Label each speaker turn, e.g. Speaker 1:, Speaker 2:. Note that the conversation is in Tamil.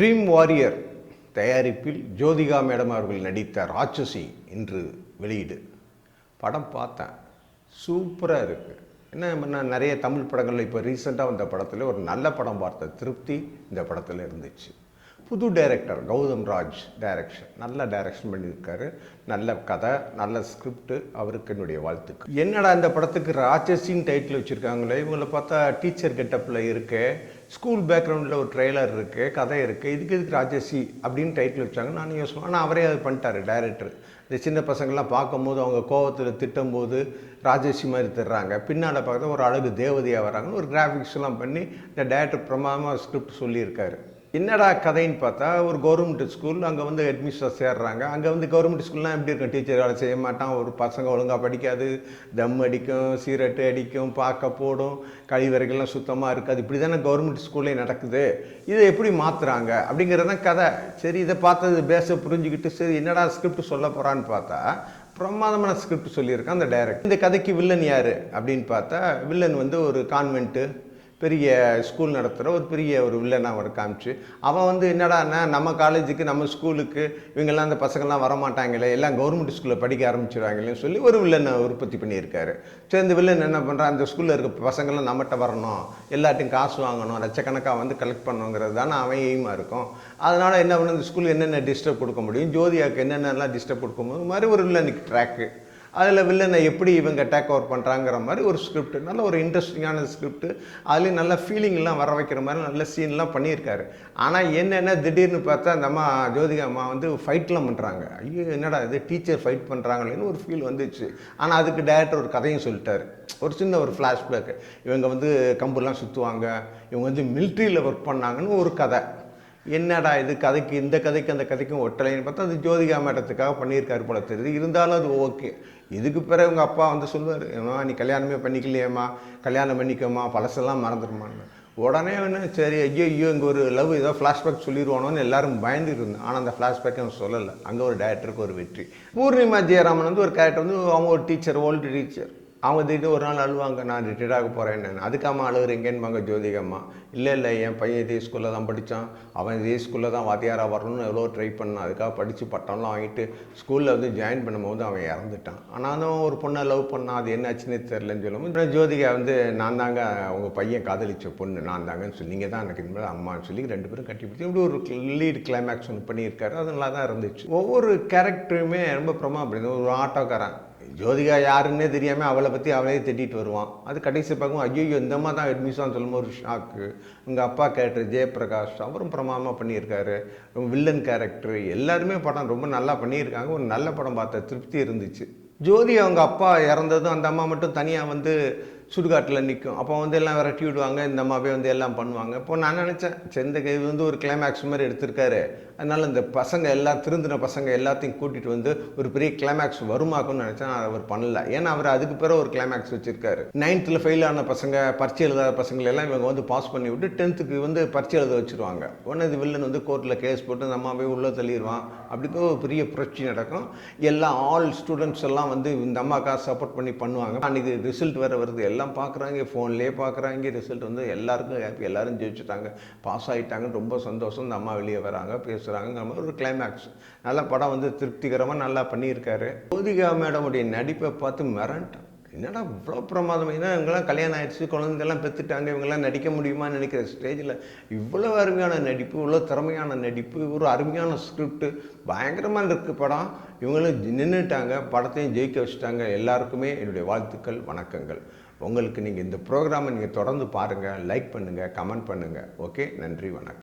Speaker 1: ட்ரீம் வாரியர் தயாரிப்பில் ஜோதிகா மேடம் அவர்கள் நடித்த ராட்சசி இன்று வெளியீடு. படம் பார்த்தேன். சூப்பராக இருக்குது என்ன பண்ண நிறைய தமிழ் படங்கள் இப்போ ரீசெண்டாக வந்த படத்தில் ஒரு நல்ல படம் பார்த்த திருப்தி இந்த படத்தில் இருந்துச்சு. புது டைரக்டர் கௌதம் ராஜ் டைரக்ஷன் நல்ல டைரக்ஷன் பண்ணியிருக்காரு. நல்ல கதை நல்ல ஸ்கிரிப்ட் அவருக்கு என்னுடைய வாழ்த்துக்கு என்னடா இந்த படத்துக்கு ராட்சசின்னு டைட்டில் வச்சுருக்காங்களே? இவங்களை பார்த்தா டீச்சர் கெட்டப்பில் இருக்கு. ஸ்கூல் பேக்ரவுண்டில் ஒரு ட்ரெய்லர் இருக்குது கதை இருக்குது இதுக்கு இதுக்கு ராஜசி அப்படின்னு டைட்டில் வச்சாங்க நான் யோசிப்பேன் ஆனால் அவரே அது பண்ணிட்டாரு டைரக்டர் இந்த சின்ன பசங்கள்லாம் பார்க்கும்போது அவங்க கோவத்தில் திட்டும்போது ராஜேஷி மாதிரி தர்றாங்க பின்னால் பார்த்தா ஒரு அழகு தேவதையாக வராங்கன்னு ஒரு கிராஃபிக்ஸ்லாம் பண்ணி இந்த டேரக்டர் பிரமாதமாக ஸ்கிரிப்ட் சொல்லியிருக்காரு. என்னடா கதைன்னு பார்த்தா ஒரு கவர்மெண்ட் ஸ்கூல் அங்கே வந்து அட்மிஷன் சேர்றாங்க. அங்கே வந்து கவர்மெண்ட் ஸ்கூல்லாம் எப்படி இருக்கும்? டீச்சர் வேலை செய்ய மாட்டான் ஒரு பசங்க ஒழுங்காக படிக்காது. தம் அடிக்கும் சீரட்டு அடிக்கும் பார்க்க போடும் கழிவறைகள்லாம் சுத்தமாக இருக்காது. இப்படி தானே கவர்மெண்ட் ஸ்கூல்லே நடக்குது. இதை எப்படி மாற்றுறாங்க அப்படிங்கிறது தான் கதை. சரி இதை பார்த்தது பேச புரிஞ்சுக்கிட்டு சரி என்னடா ஸ்கிரிப்ட் சொல்ல போகிறான்னு பார்த்தா பிரமாதமான ஸ்கிரிப்ட் சொல்லியிருக்கான் அந்த டைரக்ட் இந்த கதைக்கு வில்லன் யார்? அப்படின்னு பார்த்தா வில்லன் வந்து ஒரு கான்வென்ட்டு பெரிய ஸ்கூல் நடத்துகிற ஒரு பெரிய ஒரு வில்லனை அவர் காமிச்சு அவன் வந்து என்னடான்னா நம்ம காலேஜுக்கு நம்ம ஸ்கூலுக்கு இவங்கெல்லாம் அந்த பசங்கள்லாம் வரமாட்டாங்களே எல்லாம் கவர்மெண்ட் ஸ்கூலில் படிக்க ஆரம்பிச்சிடுவாங்களேன்னு சொல்லி ஒரு வில்லனை உற்பத்தி பண்ணியிருக்காரு. சரி இந்த வில்லன் என்ன பண்ணுறான் அந்த ஸ்கூலில் இருக்க பசங்கள்லாம் நம்மகிட்ட வரணும் எல்லாட்டையும் காசு வாங்கணும் லட்சக்கணக்காக வந்து கலெக்ட் பண்ணணுங்கிறது தானே அவன் எய்மாக இருக்கும். அதனால் என்ன பண்ண இந்த ஸ்கூலில் என்னென்ன டிஸ்டர்ப் கொடுக்க முடியும் ஜோதியாவுக்கு என்னென்னலாம் டிஸ்டர்ப் கொடுக்க முடியும் மாதிரி ஒரு வில்லனுக்கு ட்ராக்கு அதில் வில்லனை எப்படி இவங்க டேக் ஓவர் பண்ணுறாங்கிற மாதிரி ஒரு ஸ்கிரிப்ட் நல்ல ஒரு இன்ட்ரெஸ்டிங்கான ஸ்கிரிப்ட் அதுலேயும் நல்ல ஃபீலிங்லாம் வர வைக்கிற மாதிரி நல்ல சீன்லாம் பண்ணியிருக்காரு. ஆனால் என்னென்ன திடீர்னு பார்த்தா அந்த அம்மா ஜோதிகா அம்மா வந்து ஃபைட்லாம் பண்ணுறாங்க ஐயோ என்னடா இது? டீச்சர் ஃபைட் பண்ணுறாங்களேன்னு ஒரு ஃபீல் வந்துச்சு. ஆனால் அதுக்கு டேரக்டர் ஒரு கதையும் சொல்லிட்டாரு. ஒரு சின்ன ஒரு ஃப்ளாஷ்பேக் இவங்க வந்து கம்புலாம் சுற்றுவாங்க இவங்க வந்து மிலிட்ரியில் ஒர்க் பண்ணாங்கன்னு ஒரு கதை. என்னடா இது கதைக்கு இந்த கதைக்கு அந்த கதைக்கும் ஒட்டலைன்னு பார்த்தா அது ஜோதிகா மேடத்துக்காக பண்ணியிருக்காரு போல தெரியுது. இருந்தாலும் அது ஓகே. இதுக்கு பிறகு உங்கள் அப்பா வந்து சொல்லுவார் ஏமா நீ கல்யாணமே பண்ணிக்கலையேம்மா கல்யாணம் பண்ணிக்கோமா பழசெல்லாம் மறந்துடுமான்னு உடனே ஒன்று சரி ஐயோ ஐயோ இங்கே ஒரு லவ் ஏதோ ஃப்ளாஷ்பேக் சொல்லிடுவானோன்னு எல்லாரும் பயந்து இருந்தோம் ஆனால் அந்த ஃப்ளாஷ்பேக் அவன் சொல்லலை. அங்கே ஒரு டேரக்டருக்கு ஒரு வெற்றி. பூர்ணிமா ஜெயராமன் வந்து ஒரு கேரக்டர் வந்து அவங்க ஒரு டீச்சர் ஓல்டு டீச்சர் அவங்க திடீர்னு ஒரு நாள் அழுவாங்க நான் ரிட்டையர்ட் ஆக போகிறேன்னு அதுக்காம அழுகுறீங்கன்பாங்க ஜோதிகம்மா இல்லை இல்லை என் பையன் இதே ஸ்கூலில் தான் படித்தான் அவன் இதே ஸ்கூலில் தான் வாத்தியாராக வரணும்னு எவ்வளோ ட்ரை பண்ணான். அதுக்காக படித்து பட்டம்லாம் வாங்கிட்டு ஸ்கூலில் வந்து ஜாயின் பண்ணும்போது அவன் இறந்துட்டான். ஆனாலும் ஒரு பொண்ணை லவ் பண்ணான் அது என்னாச்சுன்னு தெரிலன்னு சொல்லும்போது ஜோதிகா வந்து நான் தாங்க உங்கள் பையன் காதலிச்ச பொண்ணு நான் தாங்கன்னு சொல்லி நீங்கள் தான் எனக்கு இனிமேல் அம்மான்னு சொல்லி ரெண்டு பேரும் கட்டி பிடிச்சி இப்படி ஒரு லீட் கிளைமேக்ஸ் ஒன்று பண்ணியிருக்காரு. அது நல்லா தான் இருந்துச்சு. ஒவ்வொரு கேரக்டருமே ரொம்ப பிரமா அப்படி ஒரு ஆட்டோக்காரன். ஜோதிகா யாருன்னே தெரியாமல் அவளை பற்றி அவளே திட்டிட்டு வருவான். அது கடைசி பார்க்கும் ஐயோ இந்த மாதிரி தான் அட்மிஷன் சொல்லும்போது ஒரு ஷாக்கு உங்கள் அப்பா கேரக்டர் ஜெயபிரகாஷ் அவரும் பிரமாதமாக பண்ணியிருக்காரு. ரொம்ப வில்லன் கேரக்டர் எல்லாருமே படம் ரொம்ப நல்லா பண்ணியிருக்காங்க. ஒரு நல்ல படம் பார்த்த திருப்தி இருந்துச்சு. ஜோதி அவங்க அப்பா இறந்ததும் அந்த அம்மா மட்டும் தனியாக வந்து சுடுகாட்டில் நிற்கும். அப்போ வந்து எல்லாம் விரட்டி விடுவாங்க இந்த அம்மாவே வந்து எல்லாம் பண்ணுவாங்க. இப்போ நான் நினச்சேன் செந்த இது வந்து ஒரு கிளைமேக்ஸ் மாதிரி எடுத்திருக்காரு. அதனால் இந்த பசங்க எல்லாம் திருந்தின பசங்க எல்லாத்தையும் கூட்டிகிட்டு வந்து ஒரு பெரிய கிளைமேக்ஸ் வருமாக்கும்னு நினச்சேன் அவர் பண்ணல. ஏன்னா அவர் அதுக்கு பிறகு ஒரு கிளைமேக்ஸ் வச்சிருக்காரு. நைன்த்தில் ஃபெயில் ஆன பசங்க பரிச்சை எழுதாத பசங்களெல்லாம் இவங்க வந்து பாஸ் பண்ணி விட்டு டென்த்துக்கு வந்து பரிச்சை எழுத வச்சுருவாங்க. உடனே இது வில்லன் வந்து கோர்ட்டில் கேஸ் போட்டு இந்த போய் உள்ளே தள்ளிடுவான் அப்படிங்கிற ஒரு பெரிய புரட்சி நடக்கும். எல்லா ஆல் ஸ்டூடெண்ட்ஸ் எல்லாம் வந்து இந்த அம்மாக்காக சப்போர்ட் பண்ணி பண்ணுவாங்க. அன்றைக்கி ரிசல்ட் வேறு வருது. எல்லாம் எல்லாம் பார்க்குறாங்க ஃபோன்லேயே பார்க்குறாங்க ரிசல்ட் வந்து எல்லாருக்கும் ஹாப்பி எல்லாரும் ஜெயிச்சுட்டாங்க. பாஸ் ஆகிட்டாங்க ரொம்ப சந்தோஷம். இந்த அம்மா வெளியே வராங்க பேசுகிறாங்கிற மாதிரி ஒரு கிளைமேக்ஸ் நல்ல படம் வந்து திருப்திகரமாக நல்லா பண்ணியிருக்காரு. ஜோதிகா மேடமுடைய நடிப்பை பார்த்து மிரண்டேன் என்னடா இவ்வளோ பிரமாதம்? ஏன்னா இவங்கெல்லாம் கல்யாணம் ஆயிடுச்சு குழந்தைலாம் பெற்றுட்டாங்க இவங்கெல்லாம் நடிக்க முடியுமான்னு நினைக்கிற ஸ்டேஜில் இவ்வளோ அருமையான நடிப்பு இவ்வளோ திறமையான நடிப்பு ஒரு அருமையான ஸ்கிரிப்ட் பயங்கரமாக இருக்கு படம். இவங்களும் நின்றுட்டாங்க படத்தையும் ஜெயிக்க வச்சுட்டாங்க. எல்லாருக்குமே என்னுடைய வாழ்த்துக்கள் வணக்கங்கள். உங்களுக்கு நீங்கள் இந்த ப்ரோக்ராமை நீங்கள் தொடர்ந்து பாருங்கள் லைக் பண்ணுங்கள் கமெண்ட் பண்ணுங்கள் ஓகே நன்றி வணக்கம்.